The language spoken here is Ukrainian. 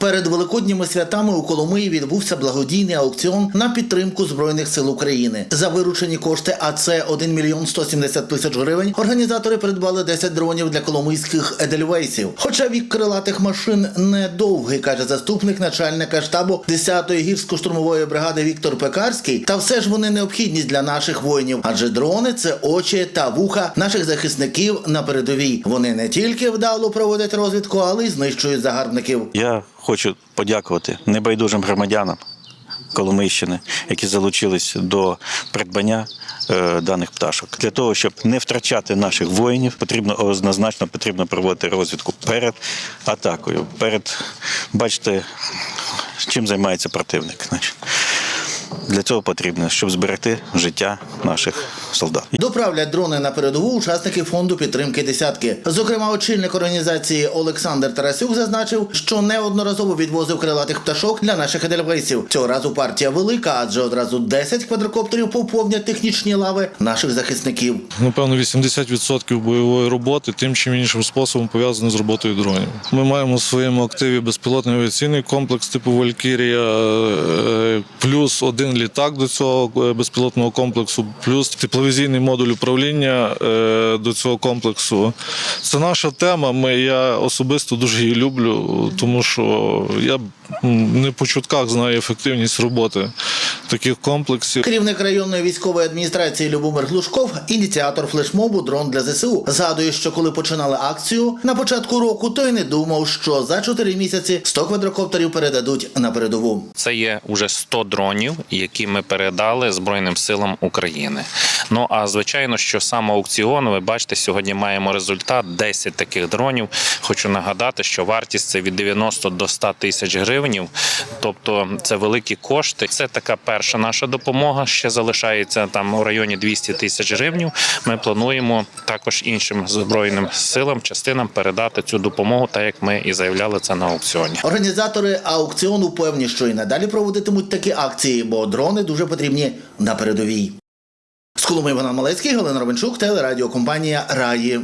Перед великодніми святами у Коломиї відбувся благодійний аукціон на підтримку збройних сил України. За виручені кошти, а це 1 мільйон 170 тисяч гривень. Організатори придбали 10 дронів для коломийських едельвейсів. Хоча вік крилатих машин недовгий, каже заступник начальника штабу 10-ї гірсько-штурмової бригади Віктор Пекарський. Та все ж вони необхідність для наших воїнів, адже дрони це очі та вуха наших захисників на передовій. Вони не тільки вдало проводять розвідку, але й знищують загарбників. Я хочу подякувати небайдужим громадянам Коломийщини, які залучились до придбання е, даних пташок. Для того, щоб не втрачати наших воїнів, потрібно однозначно потрібно проводити розвідку перед атакою. Перед бачите, чим займається противник. Для цього потрібно, щоб зберегти життя наших солдат. Доправлять дрони на передову учасники фонду підтримки десятки. Зокрема, очільник організації Олександр Тарасюк зазначив, що неодноразово відвозив крилатих пташок для наших едельвейсів. Цього разу партія велика, адже одразу 10 квадрокоптерів поповнять технічні лави наших захисників. Напевно, 80% бойової роботи тим чи іншим способом пов'язано з роботою дронів. Ми маємо в своєму активі безпілотний авіаційний комплекс типу Валькірія, е, плюс один літак до цього е, безпілотного комплексу, плюс тепловізійний модуль управління е, до цього комплексу. Це наша тема. Ми, я особисто дуже її люблю, тому що я не по чутках знаю ефективність роботи таких комплексів. Керівник районної військової адміністрації Любомир Глушков, ініціатор флешмобу Дрон для ЗСУ, згадує, що коли починали акцію на початку року, то й не думав, що за 4 місяці 100 квадрокоптерів передадуть на передову. Це є уже 100 дронів, які ми передали Збройним силам України. Ну а звичайно, що сам аукціон, ви бачите, сьогодні маємо результат 10 таких дронів. Хочу нагадати, що вартість це від 90 до 100 тисяч гривень. Тобто це великі кошти. Це така перша наша допомога. Ще залишається там у районі 200 тисяч гривень. Ми плануємо також іншим збройним силам, частинам передати цю допомогу, так як ми і заявляли це на аукціоні. Організатори аукціону певні, що і надалі проводитимуть такі акції, бо дрони дуже потрібні на передовій. З Коломи Іван Малецький, Галина Робенчук, телерадіокомпанія Раї.